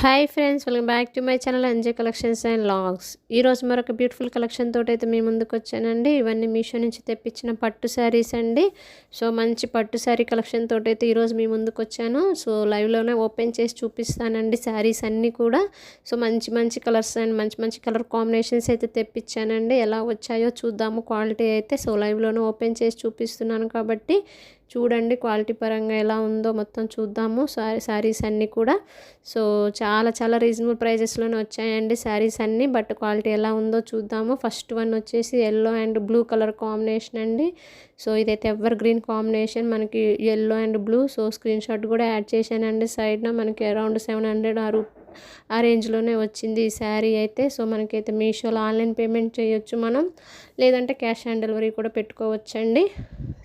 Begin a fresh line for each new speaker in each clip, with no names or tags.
Hi friends welcome back to my channel MJ collections and logs ఈరోజు మరొక beautiful collection తోటి అయితే మీ ముందుకు వచ్చానండి. ఇవన్నీ మీషో నుంచి తెప్పించిన పట్టు శారీస్ అండి. సో మంచి పట్టు శారీ కలెక్షన్ తోటి అయితే ఈరోజు మీ ముందుకు వచ్చాను. సో లైవ్లోనే ఓపెన్ చేసి చూపిస్తానండి శారీస్ అన్నీ కూడా. సో మంచి మంచి కలర్స్ అండ్ మంచి మంచి కలర్ కాంబినేషన్స్ అయితే తెప్పించానండి. ఎలా వచ్చాయో చూద్దాము క్వాలిటీ అయితే. సో లైవ్లోనే ఓపెన్ చేసి చూపిస్తున్నాను కాబట్టి చూడండి క్వాలిటీ పరంగా ఎలా ఉందో మొత్తం చూద్దాము. సారీ శారీస్ అన్నీ కూడా. సో చాలా చాలా రీజనబుల్ ప్రైజెస్లోనే వచ్చాయండి శారీస్ అన్నీ. బట్ క్వాలిటీ ఎలా ఉందో చూద్దాము. ఫస్ట్ వన్ వచ్చేసి yellow and blue colour combination అండి. సో ఇదైతే ఎవర్ గ్రీన్ కాంబినేషన్ మనకి yellow and blue so screenshot కూడా యాడ్ చేశానండి. సైడ్న మనకి అరౌండ్ సెవెన్ హండ్రెడ్ ఆరు ఆ రేంజ్లోనే వచ్చింది ఈ శారీ అయితే. సో మనకైతే మీషోలో ఆన్లైన్ పేమెంట్ చేయొచ్చు మనం. లేదంటే క్యాష్ ఆన్ డెలివరీ కూడా పెట్టుకోవచ్చండి.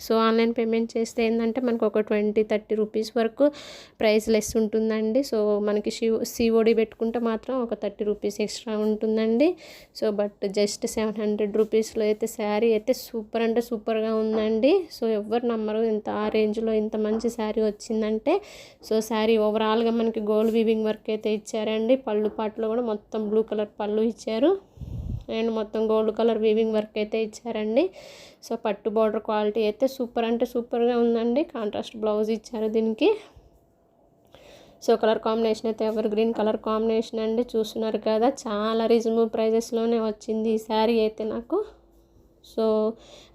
సో ఆన్లైన్ పేమెంట్ చేస్తే ఏంటంటే మనకు ఒక ట్వంటీ థర్టీ రూపీస్ వరకు ప్రైస్ లెస్ ఉంటుందండి. సో మనకి సిఓడి పెట్టుకుంటే మాత్రం ఒక థర్టీ రూపీస్ ఎక్స్ట్రా ఉంటుందండి. So but just seven hundred రూపీస్లో అయితే శారీ అయితే సూపర్ అంటే సూపర్గా ఉందండి. సో ఎవరు నమ్మరు ఇంత ఆ రేంజ్లో ఇంత మంచి శారీ వచ్చిందంటే. సో శారీ ఓవరాల్గా మనకి గోల్డ్ వీవింగ్ వర్క్ అయితే ఇచ్చారు. ఇచ్చారండి. పళ్ళు పాటలో కూడా మొత్తం బ్లూ కలర్ పళ్ళు ఇచ్చారు. అండ్ మొత్తం గోల్డ్ కలర్ వీవింగ్ వర్క్ అయితే ఇచ్చారండి. సో పట్టు బార్డర్ క్వాలిటీ అయితే సూపర్ అంటే సూపర్గా ఉందండి. కాంట్రాస్ట్ బ్లౌజ్ ఇచ్చారు దీనికి. సో కలర్ కాంబినేషన్ అయితే ఎవర్ గ్రీన్ కలర్ కాంబినేషన్ అండి. చూస్తున్నారు కదా చాలా రీజనబుల్ ప్రైజెస్లోనే వచ్చింది ఈ శారీ అయితే నాకు. సో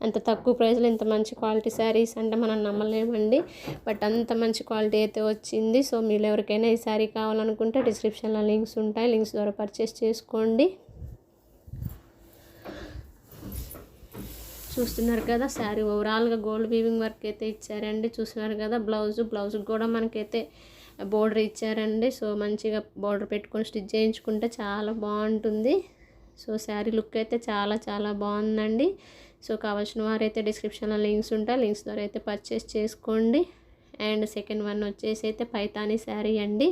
అంత తక్కువ ప్రైస్లో ఇంత మంచి క్వాలిటీ శారీస్ అంటే మనం నమ్మలేమండి. బట్ అంత మంచి క్వాలిటీ అయితే వచ్చింది. సో మీరు ఎవరికైనా ఈ శారీ కావాలనుకుంటే డిస్క్రిప్షన్లో లింక్స్ ఉంటాయి. లింక్స్ ద్వారా పర్చేస్ చేసుకోండి. చూస్తున్నారు కదా శారీ ఓవరాల్గా గోల్డ్ వీవింగ్ వర్క్ అయితే ఇచ్చారండి. చూస్తున్నారు కదా బ్లౌజ్ బ్లౌజ్ కూడా మనకైతే బోర్డర్ ఇచ్చారండి. సో మంచిగా బోర్డర్ పెట్టుకొని స్టిచ్ చేయించుకుంటే చాలా బాగుంటుంది. సో శారీ లుక్ అయితే చాలా చాలా బాగుందండి. సో కావాల్సిన వారైతే డిస్క్రిప్షన్లో లింక్స్ ఉంటాయి. లింక్స్ ద్వారా అయితే పర్చేస్ చేసుకోండి. అండ్ సెకండ్ వన్ వచ్చేసి అయితే పైతానీ శారీ అండి.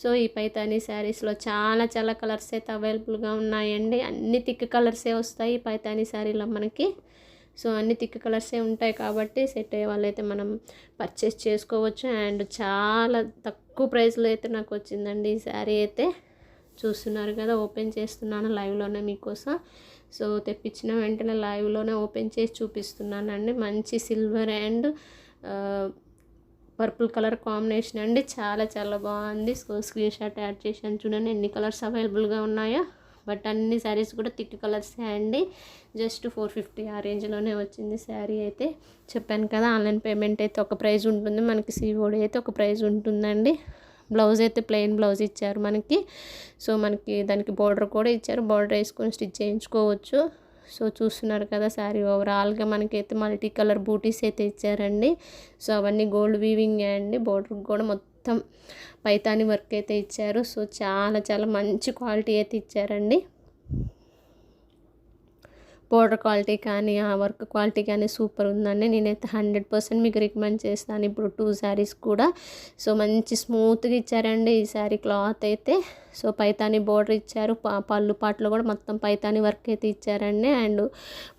సో ఈ పైతానీ శారీస్లో చాలా చాలా కలర్స్ అయితే అవైలబుల్గా ఉన్నాయండి. అన్ని థిక్ కలర్సే వస్తాయి పైతానీ శారీలో మనకి. సో అన్ని థిక్ కలర్సే ఉంటాయి కాబట్టి సెట్ అయ్యే వాళ్ళైతే మనం పర్చేస్ చేసుకోవచ్చు. అండ్ చాలా తక్కువ ప్రైస్లో అయితే నాకు వచ్చిందండి ఈ శారీ అయితే. చూస్తున్నారు కదా ఓపెన్ చేస్తున్నాను లైవ్లోనే మీకోసం. సో తెప్పించిన వెంటనే లైవ్లోనే ఓపెన్ చేసి చూపిస్తున్నానండి. మంచి silver and purple colour combination అండి. చాలా చాలా బాగుంది. సో స్క్రీన్ షాట్ యాడ్ చేశాను చూడండి ఎన్ని కలర్స్ అవైలబుల్గా ఉన్నాయో. బట్ అన్ని శారీస్ కూడా తిట్టు కలర్సే అండి. జస్ట్ ఫోర్ ఫిఫ్టీ ఆ రేంజ్లోనే వచ్చింది శారీ అయితే. చెప్పాను కదా ఆన్లైన్ పేమెంట్ అయితే ఒక ప్రైజ్ ఉంటుంది. మనకి సిఓడి అయితే ఒక ప్రైజ్ ఉంటుందండి. బ్లౌజ్ అయితే ప్లెయిన్ బ్లౌజ్ ఇచ్చారు మనకి. సో మనకి దానికి బార్డర్ కూడా ఇచ్చారు. బార్డర్ వేసుకొని స్టిచ్ చేయించుకోవచ్చు. సో చూస్తున్నారు కదా శారీ ఓవరాల్గా మనకైతే మల్టీ కలర్ బూటీస్ అయితే ఇచ్చారండి. సో అవన్నీ గోల్డ్ వీవింగ్ అండి బోర్డర్ కూడా మొత్తం పైతాని వర్క్ అయితే ఇచ్చారు. సో చాలా చాలా మంచి క్వాలిటీ అయితే ఇచ్చారండి. బోర్డర్ క్వాలిటీ కానీ ఆ వర్క్ క్వాలిటీ కానీ సూపర్ ఉందండి. నేనైతే హండ్రెడ్ పర్సెంట్ మీకు రికమెండ్ చేస్తాను ఇప్పుడు టూ శారీస్ కూడా. సో మంచి స్మూత్గా ఇచ్చారండి ఈ శారీ క్లాత్ అయితే. సో పైతాని బోర్డర్ ఇచ్చారు. పళ్ళు పాటలు కూడా మొత్తం పైతాని వర్క్ అయితే ఇచ్చారండి. అండ్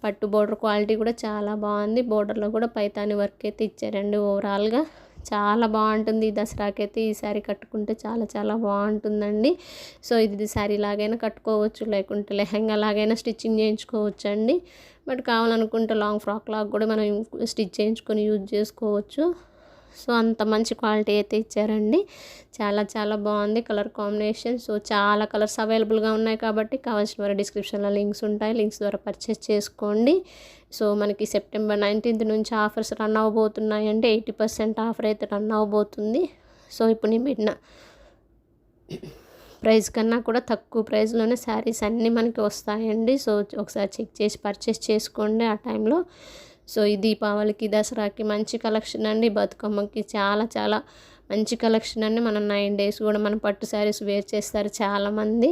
పట్టు బోర్డర్ క్వాలిటీ కూడా చాలా బాగుంది. బోర్డర్లో కూడా పైతాని వర్క్ అయితే ఇచ్చారండి ఓవరాల్గా. చాలా బాగుంటుంది ఈ దసరాకైతే ఈ శారీ కట్టుకుంటే చాలా చాలా బాగుంటుందండి. సో ఇది శారీ లాగైనా కట్టుకోవచ్చు లేకుంటే లెహంగా లాగైనా స్టిచ్చింగ్ చేయించుకోవచ్చు అండి బట్ కావాలనుకుంటే లాంగ్ ఫ్రాక్ లాగా కూడా మనం స్టిచ్ చేయించుకొని యూజ్ చేసుకోవచ్చు. సో అంత మంచి క్వాలిటీ అయితే ఇచ్చారండి. చాలా చాలా బాగుంది కలర్ కాంబినేషన్. సో చాలా కలర్స్ అవైలబుల్గా ఉన్నాయి కాబట్టి కావాల్సిన వారి డిస్క్రిప్షన్లో లింక్స్ ఉంటాయి. లింక్స్ ద్వారా పర్చేస్ చేసుకోండి. సో మనకి సెప్టెంబర్ నైన్టీన్త్ నుంచి ఆఫర్స్ రన్ అవ్వబోతున్నాయి అంటే ఎయిటీ పర్సెంట్ ఆఫర్ అయితే రన్ అవ్వబోతుంది సో ఇప్పుడు నేను పెట్టిన ప్రైస్ కన్నా కూడా తక్కువ ప్రైస్లోనే శారీస్ అన్నీ మనకి వస్తాయండి. సో ఒకసారి చెక్ చేసి పర్చేస్ చేసుకోండి ఆ టైంలో. సో ఈ దీపావళికి దసరాకి మంచి కలెక్షన్ అండి. బతుకమ్మకి చాలా చాలా మంచి కలెక్షన్ అండి. మనం నైన్ డేస్ కూడా మన పట్టు శారీస్ వేర్ చేస్తారు చాలామంది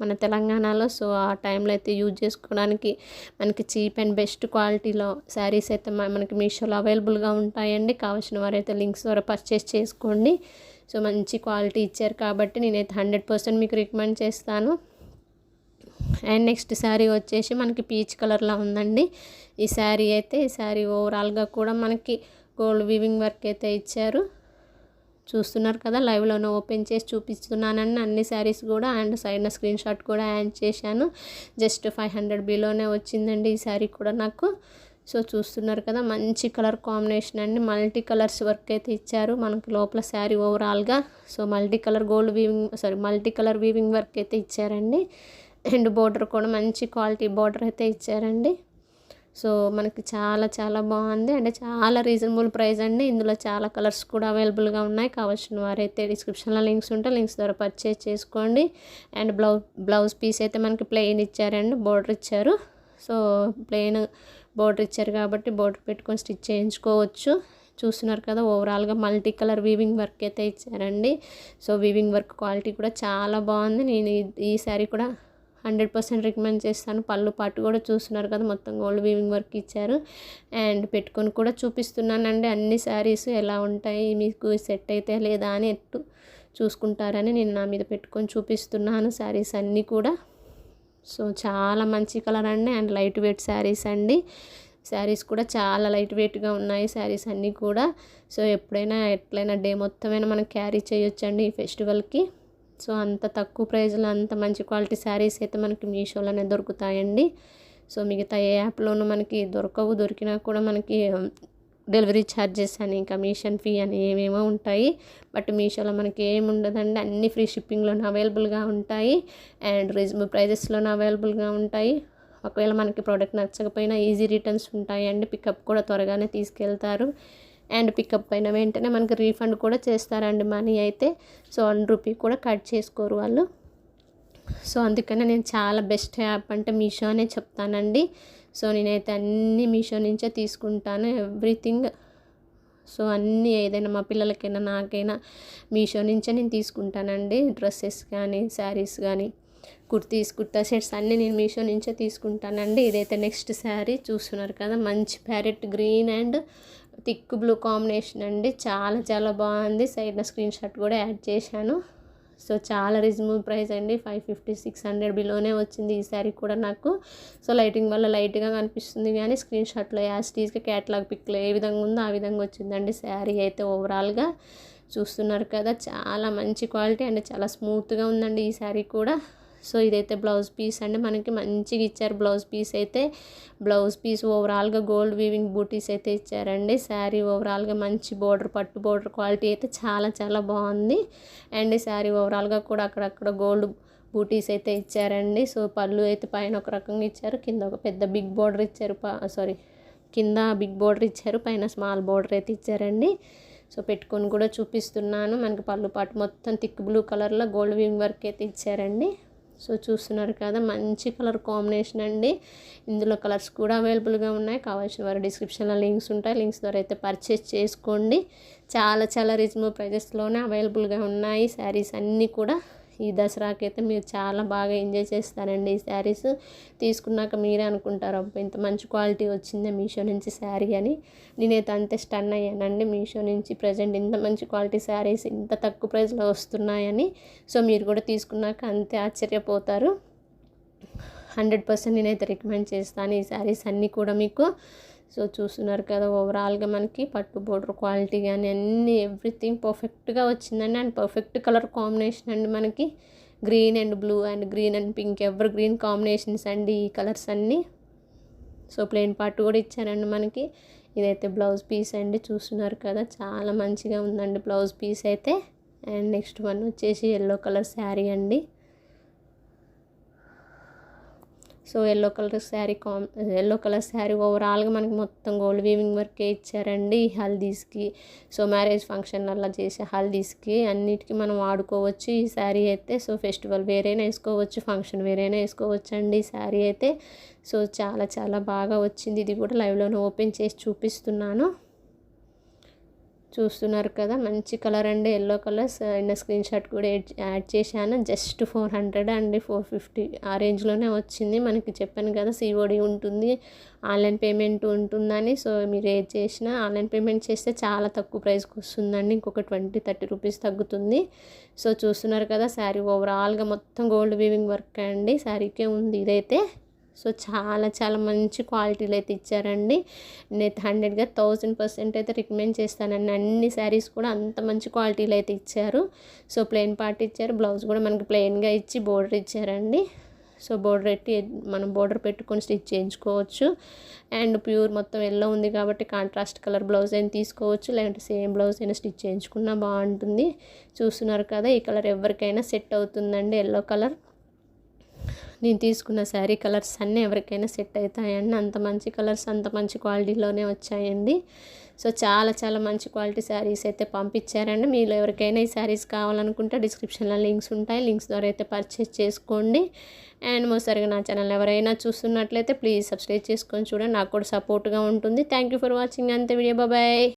మన తెలంగాణలో. సో ఆ టైంలో అయితే యూజ్ చేసుకోవడానికి మనకి చీప్ అండ్ బెస్ట్ క్వాలిటీలో శారీస్ అయితే మనకి మీషోలో అవైలబుల్గా ఉంటాయండి. కావాల్సిన వారైతే లింక్స్ ద్వారా పర్చేస్ చేసుకోండి. సో మంచి క్వాలిటీ ఇచ్చారు కాబట్టి నేనైతే హండ్రెడ్ పర్సెంట్ మీకు రికమెండ్ చేస్తాను. అండ్ నెక్స్ట్ శారీ వచ్చేసి మనకి పీచ్ కలర్లో ఉందండి. ఈ శారీ అయితే ఈ శారీ ఓవరాల్గా కూడా మనకి గోల్డ్ వీవింగ్ వర్క్ అయితే ఇచ్చారు. చూస్తున్నారు కదా లైవ్లోనే ఓపెన్ చేసి చూపిస్తున్నానని అన్ని శారీస్ కూడా అండ్ సైడ్న స్క్రీన్ షాట్ కూడా యాడ్ చేశాను. జస్ట్ ఫైవ్ హండ్రెడ్ బిలోనే వచ్చిందండి ఈ శారీ కూడా నాకు. సో చూస్తున్నారు కదా మంచి కలర్ కాంబినేషన్ అండి. మల్టీ కలర్స్ వర్క్ అయితే ఇచ్చారు మనకి లోపల శారీ ఓవరాల్గా. So multi colour gold weaving sari multi colour weaving work అయితే ఇచ్చారండి. అండ్ బోర్డర్ కూడా మంచి క్వాలిటీ బోర్డర్ అయితే ఇచ్చారండి. సో మనకి చాలా చాలా బాగుంది. అంటే చాలా రీజనబుల్ ప్రైస్ అండి. ఇందులో చాలా కలర్స్ కూడా అవైలబుల్గా ఉన్నాయి. కావాల్సిన వారైతే డిస్క్రిప్షన్లో లింక్స్ ఉంటే లింక్స్ ద్వారా పర్చేస్ చేసుకోండి. అండ్ బ్లౌజ్ బ్లౌజ్ పీస్ అయితే మనకి ప్లెయిన్ ఇచ్చారండి. బోర్డర్ ఇచ్చారు. సో ప్లెయిన్ బోర్డర్ ఇచ్చారు కాబట్టి బోర్డర్ పెట్టుకొని స్టిచ్ చేయించుకోవచ్చు. చూస్తున్నారు కదా ఓవరాల్గా మల్టీ కలర్ వీవింగ్ వర్క్ అయితే ఇచ్చారండి. సో వీవింగ్ వర్క్ క్వాలిటీ కూడా చాలా బాగుంది. నేను ఈ శారీ కూడా హండ్రెడ్ పర్సెంట్ రికమెండ్ చేస్తాను. పళ్ళు పాటు కూడా చూస్తున్నారు కదా మొత్తం గోల్డ్ వీవింగ్ వర్క్ ఇచ్చారు. అండ్ పెట్టుకొని కూడా చూపిస్తున్నానండి. అన్ని శారీస్ ఎలా ఉంటాయి మీకు సెట్ అయితే లేదా అని ఎట్టు చూసుకుంటారని నేను నా మీద పెట్టుకొని చూపిస్తున్నాను శారీస్ అన్నీ కూడా. సో చాలా మంచి కలర్ అండి. అండ్ లైట్ వెయిట్ శారీస్ అండి. శారీస్ కూడా చాలా లైట్ వెయిట్గా ఉన్నాయి శారీస్ అన్నీ కూడా. సో ఎప్పుడైనా ఎట్లయినా డే మొత్తమైనా మనం క్యారీ చేయొచ్చండి ఈ ఫెస్టివల్కి. సో అంత తక్కువ ప్రైజ్లో అంత మంచి క్వాలిటీ శారీస్ అయితే మనకి మీషోలోనే దొరుకుతాయండి. సో మిగతా ఏ యాప్లోనూ మనకి దొరకవు దొరికినా కూడా మనకి డెలివరీ ఛార్జెస్ అని కమిషన్ ఫీ అని ఏమేమో ఉంటాయి. బట్ మీషోలో మనకి ఏమి ఉండదండి. అన్ని ఫ్రీ షిప్పింగ్లోనే అవైలబుల్గా ఉంటాయి. అండ్ రీజనబుల్ ప్రైజెస్లోనే అవైలబుల్గా ఉంటాయి. ఒకవేళ మనకి ప్రోడక్ట్ నచ్చకపోయినా ఈజీ రిటర్న్స్ ఉంటాయండి. పికప్ కూడా త్వరగానే తీసుకెళ్తారు. అండ్ పికప్ అయిన వెంటనే మనకి రీఫండ్ కూడా చేస్తారండి మనీ అయితే. సో వన్ రూపీ కూడా కట్ చేసుకోరు వాళ్ళు. సో అందుకనే నేను చాలా బెస్ట్ యాప్ అంటే మీషో అనే చెప్తానండి. సో నేనైతే అన్నీ మీషో నుంచే తీసుకుంటాను ఎవ్రీథింగ్. సో అన్నీ ఏదైనా మా పిల్లలకైనా నాకైనా మీషో నుంచే నేను తీసుకుంటానండి. డ్రెస్సెస్ కానీ శారీస్ కానీ కుర్తీస్ కుర్తా సెట్స్ అన్నీ నేను మీషో నుంచే తీసుకుంటానండి. ఇదైతే నెక్స్ట్ శారీ చూస్తున్నారు కదా మంచి parrot green and thick blue combination అండి. చాలా చాలా బాగుంది. సైడ్న స్క్రీన్ షాట్ కూడా యాడ్ చేశాను. సో చాలా రీజనబుల్ ప్రైస్ అండి. ఫైవ్ ఫిఫ్టీ సిక్స్ హండ్రెడ్ బిలోనే వచ్చింది ఈ శారీ కూడా నాకు. సో లైటింగ్ వల్ల లైట్గా కనిపిస్తుంది కానీ స్క్రీన్ షాట్లో యాస్టీస్గా క్యాటలాగ్ పిక్లో ఏ విధంగా ఉందో ఆ విధంగా వచ్చిందండి శారీ అయితే ఓవరాల్గా. చూస్తున్నారు కదా చాలా మంచి క్వాలిటీ అండ్ చాలా స్మూత్గా ఉందండి ఈ శారీ కూడా. సో ఇదైతే బ్లౌజ్ పీస్ అండి. మనకి మంచిగా ఇచ్చారు బ్లౌజ్ పీస్ అయితే. బ్లౌజ్ పీస్ ఓవరాల్గా గోల్డ్ వీవింగ్ బూటీస్ అయితే ఇచ్చారండి. శారీ ఓవరాల్గా మంచి బోర్డర్ పట్టు బోర్డర్ క్వాలిటీ అయితే చాలా చాలా బాగుంది. అండ్ శారీ ఓవరాల్గా కూడా అక్కడక్కడ గోల్డ్ బూటీస్ అయితే ఇచ్చారండి. సో పళ్ళు అయితే పైన ఒక రకంగా ఇచ్చారు. కింద ఒక పెద్ద బిగ్ బోర్డర్ ఇచ్చారు. సారీ కింద బిగ్ బోర్డర్ ఇచ్చారు. పైన స్మాల్ బోర్డర్ అయితే ఇచ్చారండి. సో పెట్టుకొని కూడా చూపిస్తున్నాను. మనకి పళ్ళు పాటు మొత్తం థిక్ బ్లూ కలర్లో గోల్డ్ వింగ్ వర్క్ అయితే ఇచ్చారండి. సో చూస్తున్నారు కదా మంచి కలర్ కాంబినేషన్ అండి. ఇందులో కలర్స్ కూడా అవైలబుల్గా ఉన్నాయి. కావాల్సిన వారు డిస్క్రిప్షన్లో లింక్స్ ఉంటాయి. లింక్స్ ద్వారా అయితే పర్చేస్ చేసుకోండి. చాలా చాలా రీజనబుల్ ప్రైజెస్లోనే అవైలబుల్గా ఉన్నాయి. శారీస్ అన్నీ కూడా ఈ దసరాకి అయితే మీరు చాలా బాగా ఎంజాయ్ చేస్తారండి ఈ శారీస్ తీసుకున్నాక మీరే అనుకుంటారు అబ్బా ఇంత మంచి క్వాలిటీ వచ్చిందే మీషో నుంచి శారీ అని. నేనైతే అంతే స్టన్ అయ్యానండి మీషో నుంచి. ప్రజెంట్ ఇంత మంచి క్వాలిటీ శారీస్ ఇంత తక్కువ ప్రైస్లో వస్తున్నాయని. సో మీరు కూడా తీసుకున్నాక అంతే ఆశ్చర్యపోతారు. హండ్రెడ్ పర్సెంట్ నేనైతే రికమెండ్ చేస్తాను ఈ శారీస్ అన్నీ కూడా మీకు. సో చూస్తున్నారు కదా ఓవరాల్గా మనకి పట్టు బోర్డర్ క్వాలిటీ కానీ అన్నీ ఎవ్రీథింగ్ పర్ఫెక్ట్గా వచ్చిందండి. అండ్ పర్ఫెక్ట్ కలర్ కాంబినేషన్ అండి మనకి. Green and blue and green and pink evergreen combinations అండి ఈ కలర్స్ అన్నీ. సో ప్లెయిన్ పార్ట్ కూడా ఇచ్చారండి మనకి. ఇదైతే బ్లౌజ్ పీస్ అండి చూస్తున్నారు కదా చాలా మంచిగా ఉందండి బ్లౌజ్ పీస్ అయితే. అండ్ నెక్స్ట్ వన్ వచ్చేసి ఎల్లో కలర్ శారీ అండి. సో ఎల్లో కలర్ శారీ కామ్ ఎల్లో కలర్ శారీ ఓవరాల్గా మనకి మొత్తం గోల్డ్ వీవింగ్ వర్కే ఇచ్చారండి ఈ హల్దీస్కి. సో మ్యారేజ్ ఫంక్షన్ అలా చేసే హల్దీస్కి అన్నిటికీ మనం వాడుకోవచ్చు ఈ శారీ అయితే. సో ఫెస్టివల్ వేరైనా వేసుకోవచ్చు ఫంక్షన్ వేరైనా వేసుకోవచ్చు అండి ఈ శారీ అయితే. సో చాలా చాలా బాగా వచ్చింది. ఇది కూడా లైవ్లోనే ఓపెన్ చేసి చూపిస్తున్నాను. చూస్తున్నారు కదా మంచి కలర్ అండి yellow colours and screen shot uh, కూడా యాడ్ చేశాను. జస్ట్ ఫోర్ హండ్రెడ్ అండి ఫోర్ ఫిఫ్టీ ఆ రేంజ్లోనే వచ్చింది. మనకి చెప్పాను కదా సిఓడి ఉంటుంది ఆన్లైన్ పేమెంట్ ఉంటుందని. సో మీరు ఏది చేసినా ఆన్లైన్ పేమెంట్ చేస్తే చాలా తక్కువ ప్రైస్కి వస్తుందండి. ఇంకొక ట్వంటీ థర్టీ రూపీస్ తగ్గుతుంది. సో చూస్తున్నారు కదా శారీ ఓవరాల్గా మొత్తం గోల్డ్ వీవింగ్ వర్క్ అండి. శారీకే ఉంది ఇదైతే. సో చాలా చాలా మంచి క్వాలిటీలు అయితే ఇచ్చారండి. నేను హండ్రెడ్గా థౌజండ్ పర్సెంట్ అయితే రికమెండ్ చేస్తానండి. అన్ని శారీస్ కూడా అంత మంచి క్వాలిటీలు అయితే ఇచ్చారు. సో ప్లెయిన్ పార్ట్ ఇచ్చారు. బ్లౌజ్ కూడా మనకి ప్లెయిన్గా ఇచ్చి బోర్డర్ ఇచ్చారండి. సో బోర్డర్ పెట్టి మనం బోర్డర్ పెట్టుకొని స్టిచ్ చేయించుకోవచ్చు. అండ్ ప్యూర్ మొత్తం ఎల్లో ఉంది కాబట్టి కాంట్రాస్ట్ కలర్ బ్లౌజ్ అయినా తీసుకోవచ్చు. లేదంటే సేమ్ బ్లౌజ్ అయినా స్టిచ్ చేయించుకున్నా బాగుంటుంది. చూస్తున్నారు కదా ఈ కలర్ ఎవరికైనా సెట్ అవుతుందండి. Yellow colour. నేను తీసుకున్న శారీ కలర్స్ అన్నీ ఎవరికైనా సెట్ అవుతాయండి. అంత మంచి కలర్స్ అంత మంచి క్వాలిటీలోనే వచ్చాయండి. సో చాలా చాలా మంచి క్వాలిటీ శారీస్ అయితే పంపించారండి. మీలో ఎవరికైనా ఈ శారీస్ కావాలనుకుంటే డిస్క్రిప్షన్లో లింక్స్ ఉంటాయి. లింక్స్ ద్వారా అయితే పర్చేస్ చేసుకోండి. అండ్ మోసరిగా నా ఛానల్ ఎవరైనా చూస్తున్నట్లయితే ప్లీజ్ సబ్స్క్రైబ్ చేసుకొని చూడండి. నాకు కూడా సపోర్ట్గా ఉంటుంది. Thank you for watching. అంతే వీడియో. బాబాయ్